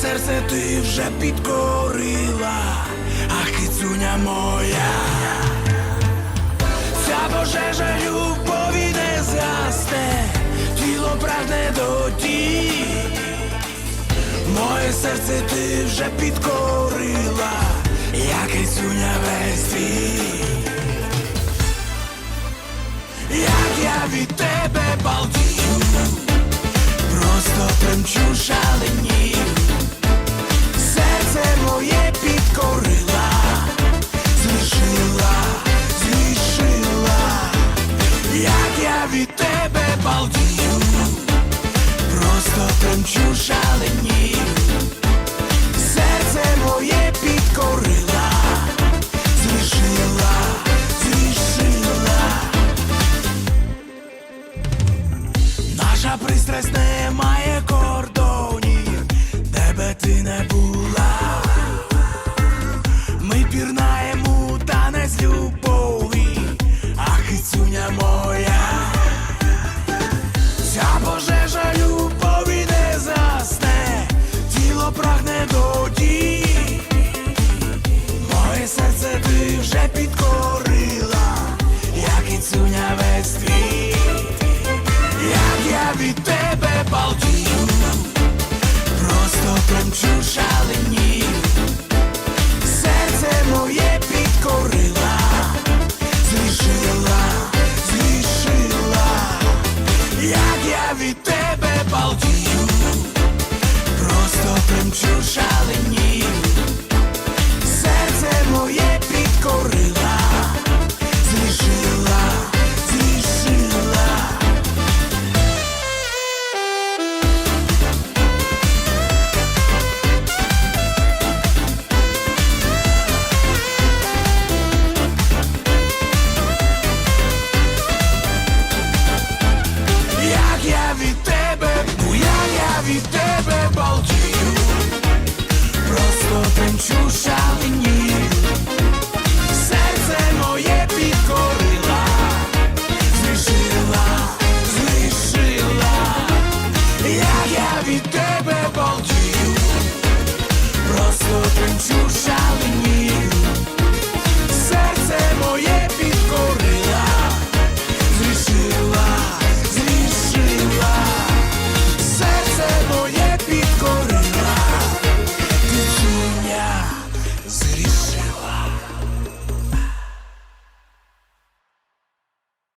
Серце ти вже підкорила, ах, кицюня моя, ця пожежа любові не згасне, тіло прагне до ті. Моє серце ти вже підкорила, як кицюня весь світ. Просто шалені, серце моє підкорила, зрішила, зрішила, Наша пристрасть від тебе балдію, просто тремчу шаленію, серце моє підкорила, зрішила, зрішила, як я від тебе балдію, просто тремчу шаленію, Кінчуша